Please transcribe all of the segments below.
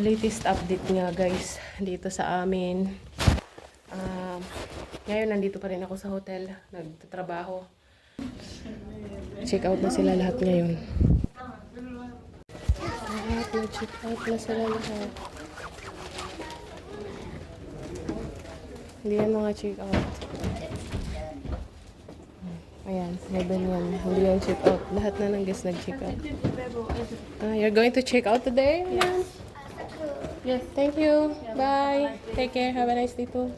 Latest update nga guys, dito sa amin. Um, ngayon, nandito pa rin ako sa hotel, nagtatrabaho. Check out na sila lahat ngayon. Lahat na check out na sila lahat. Hindi yan mga check out. Ayan, seven yan. Hindi yan check out. Lahat na ng guests nag-check out. Ah, you're going to check out today? Yes. Yes. Thank you. Bye. Take care. Have a nice day too.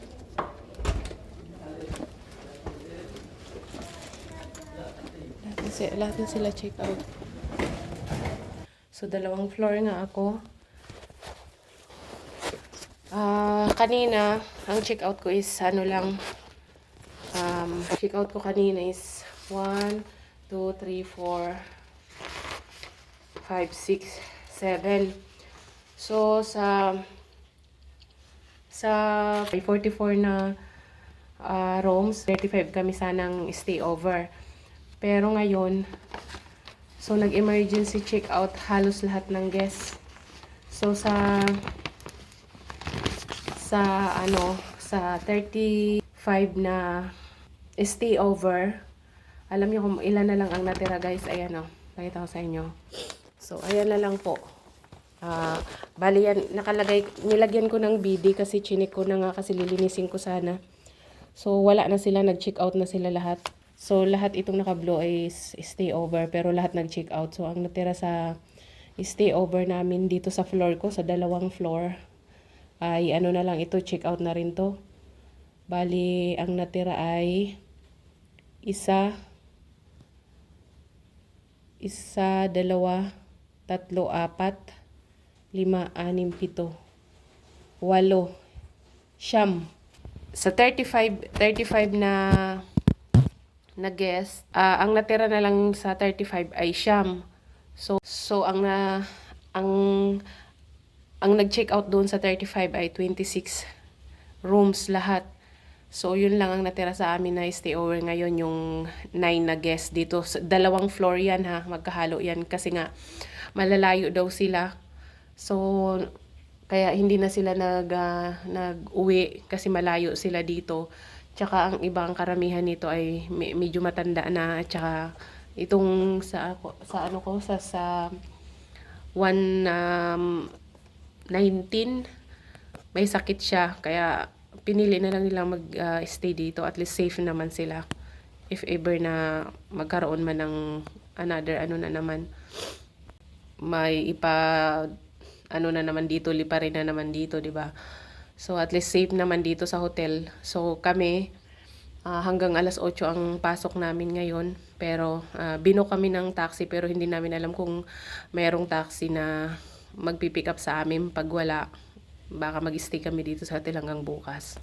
Lahat na, si- lahat na sila check out. So, dalawang floor nga ako. Ah, kanina, ang check out ko is ano lang, um, check out ko kanina is 1, 2, 3, 4, 5, 6, 7. So, sa sa 44 na ah, rooms, 35 kami sanang stay over. Pero ngayon, so nag-emergency check out halos lahat ng guests. So, sa sa ano, sa 35 na stay over, alam niyo kung ilan na lang ang natira guys. Ayan o, pakita ko sa inyo. So, ayan na lang po. Ah, bali yan, nakalagay, nilagyan ko ng BD kasi chinik ko na nga kasi lilinisin ko sana. So, wala na sila, nag-check out na sila lahat. So, lahat itong naka-blue ay stay over, pero lahat nag-check out. So, ang natira sa stay over namin dito sa floor ko, sa dalawang floor, ay ano na lang ito, check out na rin to. Bali, ang natira ay isa, isa, dalawa, tatlo, apat, lima, anim, pito, walo, siyam. Sa 35, 35 na na guest, ah, ang natira na lang sa 35 ay siyam. So, so ang na ang ang nag-check out doon sa 35 ay 26 rooms lahat. So, yun lang ang natira sa amin na stay over ngayon, yung 9 na guests dito. Dalawang floor yan ha, magkahalo yan kasi nga malalayo daw sila. So, kaya hindi na sila nag, ah, nag-uwi kasi malayo sila dito. Tsaka ang ibang karamihan nito ay me- medyo matanda na. Tsaka itong sa ako sa ano ko sa sa 1 um, 19 may sakit siya. Kaya pinili na lang nilang mag-stay dito. At least safe naman sila. If ever na magkaroon man ng another ano na naman may ipa ano na naman dito lipa rin na naman dito di ba? So at least safe naman dito sa hotel. So kami ah, hanggang alas 8 ang pasok namin ngayon. Pero uh, bino kami ng taxi pero hindi namin alam kung merong taxi na magpipick up sa amin pag wala. Baka mag-stay kami dito sa hotel hanggang bukas